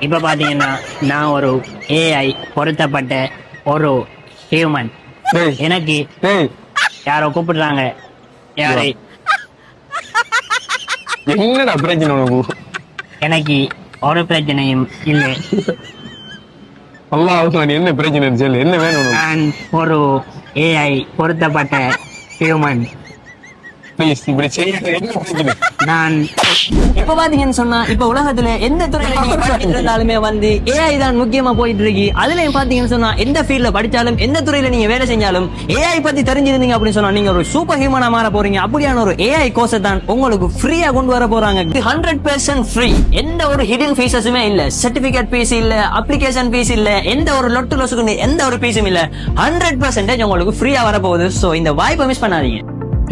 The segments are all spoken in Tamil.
இப்ப பாத்தீங்கன்னா நான் ஒரு ஏஐ பொருத்தப்பட்ட ஒரு ஹியூமன் எனக்கு யாரோ கூப்பிடுறாங்க. யாரை? என்னடா பிரச்சனை உனக்கு? எனக்கு ஒரு பிரச்சனையும் இல்லை. அல்லாஹ் என்ன பிரச்சனை சொல்லு. என்ன வேணும் நான் ஒரு ஏஐ பொருத்தப்பட்ட ஹியூமன் ப்ளீஸ் இப்படி பிரச்சனை நான் இப்ப பாத்தீங்கன்னு சொன்னா இப்ப உலகத்துல எந்த துறையில நீங்க இருந்தாலுமே வந்து ஏஐ தான் முக்கியமா போயிட்டு இருக்கு அதுலயும் பாத்தீங்கன்னு சொன்னா எந்த ஃபீல்ட்ல படிச்சாலும் எந்த துறையில நீங்க வேலை செஞ்சாலும் ஏஐ பத்தி தெரிஞ்சிருந்தீங்க அப்படின்னு சொன்னா நீங்க ஒரு சூப்பர் ஹியூமனா மாற போறீங்க. அப்படியான ஒரு ஏஐ கோர்ஸை தான் உங்களுக்கு ஃப்ரீயா கொண்டு வர போறாங்க. ஹண்ட்ரட் பெர்சன்ட் ஃப்ரீ எந்த ஒரு ஹிடன் ஃபீஸஸுமே இல்ல. சர்டிபிகேட் ஃபீஸ் இல்ல அப்ளிகேஷன் ஃபீஸ் இல்ல எந்த ஒரு லொட்டு லொசுக்கு எந்த ஒரு ஃபீஸும் இல்ல. ஹண்ட்ரட் பெர்சன்டேஜ் உங்களுக்கு ஃப்ரீயா வரப்போகுது. சோ இந்த வாய்ப்பை மிஸ் பண்ணாதீங்க.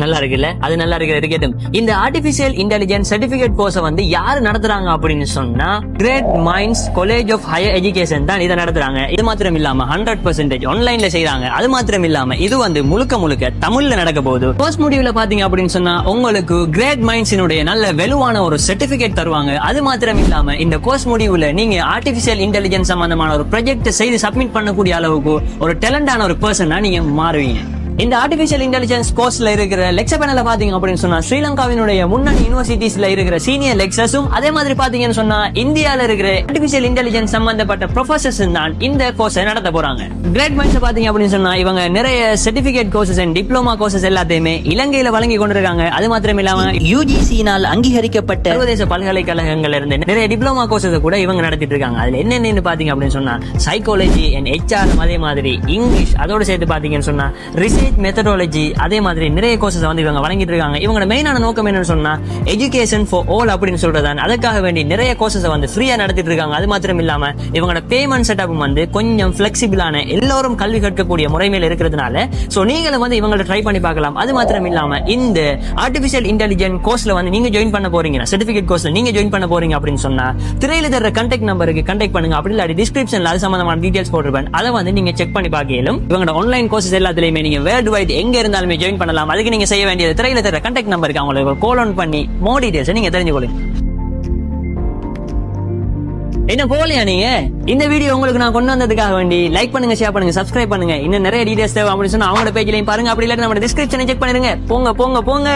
நல்லா இருக்குல்ல அது நல்லா இருக்கிற இருக்கட்டும் இந்த ஆர்டிபிஷியல் இன்டெலிஜென்ஸ் சர்டிபிகேட் கோர்ஸை வந்து யாரு நடத்துறாங்க அப்படின்னு சொன்னா great minds college of higher education தான் இதை நடத்துறாங்க. இது மாத்திரம் இல்லாம ஹண்ட்ரட் பர்சன்டேஜ் ஆன்லைன்ல செய்யறாங்க அது மாத்திரம் இல்லாம இது வந்து முழுக்க முழுக்க தமிழ்ல நடக்க போகுது. கோர்ஸ் முடிவுல பாத்தீங்க அப்படின்னு சொன்னா உங்களுக்கு கிரேட் மைண்ட்ஸினுடைய நல்ல வெலுவான ஒரு சர்டிபிகேட் தருவாங்க. அது மாத்திரம் இல்லாம இந்த கோர்ஸ் முடிவுல நீங்க ஆர்டிபிஷியல் இன்டெலிஜென்ஸ் சம்பந்தமான ஒரு ப்ராஜெக்ட் செய்து சப்மிட் பண்ணக்கூடிய அளவுக்கு ஒரு டேலண்டான ஒரு பர்சனா நீங்க மாறுவீங்க. இந்த ஆர்டிபிஷியல் இன்டெலிஜென்ஸ் கோர்ஸ்ல இருக்கிற லெக்சர் பேனல பாத்தீங்க அப்படின்னு சொன்னா ஸ்ரீலங்காவினுடைய முன்னணி யூனிவர்சிட்டிஸ்ல இருக்கிற சீனியர் லெக்சர்ஸும் அதே மாதிரி பாத்தீங்கன்னு சொன்னா இந்தியால இருக்கிற ஆர்டிபிஷியல் இன்டெலிஜென்ஸ் சம்பந்தப்பட்ட ப்ரொஃபசர்ஸ் தான் இந்த கோர்ஸை நடத்த போறாங்க. கிரேட் மைண்ட்ஸ் பாத்தீங்க அப்படின்னு சொன்னா இவங்க நிறைய certificate courses and diploma courses எல்லாத்தையுமே இலங்கையில வழங்கி கொண்டிருக்காங்க. அது மாத்திரம் இல்லாம யூஜிசியினால் அங்கீகரிக்கப்பட்ட சர்வதேச பல்கலைக்கழகங்கள்ல இருந்து நிறைய டிப்ளமா கோர்சஸ் கூட இவங்க நடத்திட்டு இருக்காங்க. அதுல என்னென்னு பாத்தீங்க அப்படின்னு சொன்னா சைக்காலஜி அண்ட் ஹெச்ஆர் அதே மாதிரி இங்கிலீஷ் அதோட சேர்த்து பாத்தீங்கன்னு சொன்னா ரிசர்ச் மெத்தடாலஜி அதே மாதிரி நிறைய கோர்சஸ் வந்து இவங்க வழங்கிட்டு இருக்காங்க. இவங்களோட மெயினான நோக்கம் என்னன்னு சொன்னா எஜுகேஷன் ஃபார் ஆல் அப்படின்னு சொல்றதான் அதுக்காக வேண்டி நிறைய கோர்சஸ் வந்து ஃப்ரீயா நடத்திட்டு இருக்காங்க. அது மாத்திரம் இல்லாம இவங்களோட பேமெண்ட் செட்டப்பும் வந்து கொஞ்சம் பிளெக்சிபிளான எல்லாரும் கல்வி கற்கக்கூடிய முறைமையில இருக்கிறதுனால சோ நீங்களும் வந்து இவங்களை ட்ரை பண்ணி பார்க்கலாம். அது மாத்திரம் இல்லாம இந்த ஆர்டிபிஷியல் இன்டெலிஜென்ட் கோர்ஸ்ல வந்து நீங்க ஜாயின் பண்ண போறீங்க. சர்டிபிகேட் கோர்ஸ்ல நீங்க ஜாயின் பண்ண போறீங்க அப்படின்னு சொன்னா திரையில தர கண்டெக்ட் நம்பருக்கு கண்டெக்ட் பண்ணுங்க. அப்படி இல்லாட்டி டிஸ்கிரிப்ஷன்ல அது சம்பந்தமான டீடைல்ஸ் போட்டிருப்பேன். அதை வந்து நீங்க செக் பண்ணி பார்க்கலாம் இவங்களோட ஆன்லைன் கோர்சஸ் எல்லாத்துலயுமே நீங்க வேர்ல்டு வைட் எங்க இருந்தாலுமே ஜாயின் பண்ணலாம். அதுக்கு நீங்க செய்ய வேண்டியது திரையில தர கண்டாக்ட் நம்பருக்கு அவங்களுக்கு கோல் ஆன் பண்ணி மோ டீடைல்ஸ் நீங்க தெரிஞ்சுக்கொள்ளுங்க என்ன போகலையா நீங்க? இந்த வீடியோ உங்களுக்கு நான் கொண்டு வந்ததுக்காக வேண்டி லைக் பண்ணுங்க ஷேர் பண்ணுங்க சப்ஸ்கிரைப் பண்ணுங்க. இன்னும் நிறைய டீடைல்ஸ் தேவை அப்படின்னு சொன்னா அவங்களோட பேஜ்லயும் பாருங்க. அப்படி இல்லாட்டி நம்ம டிஸ்கிரிப்ஷனை செக் பண்ணிருங்க போங்க போங்க போங்க.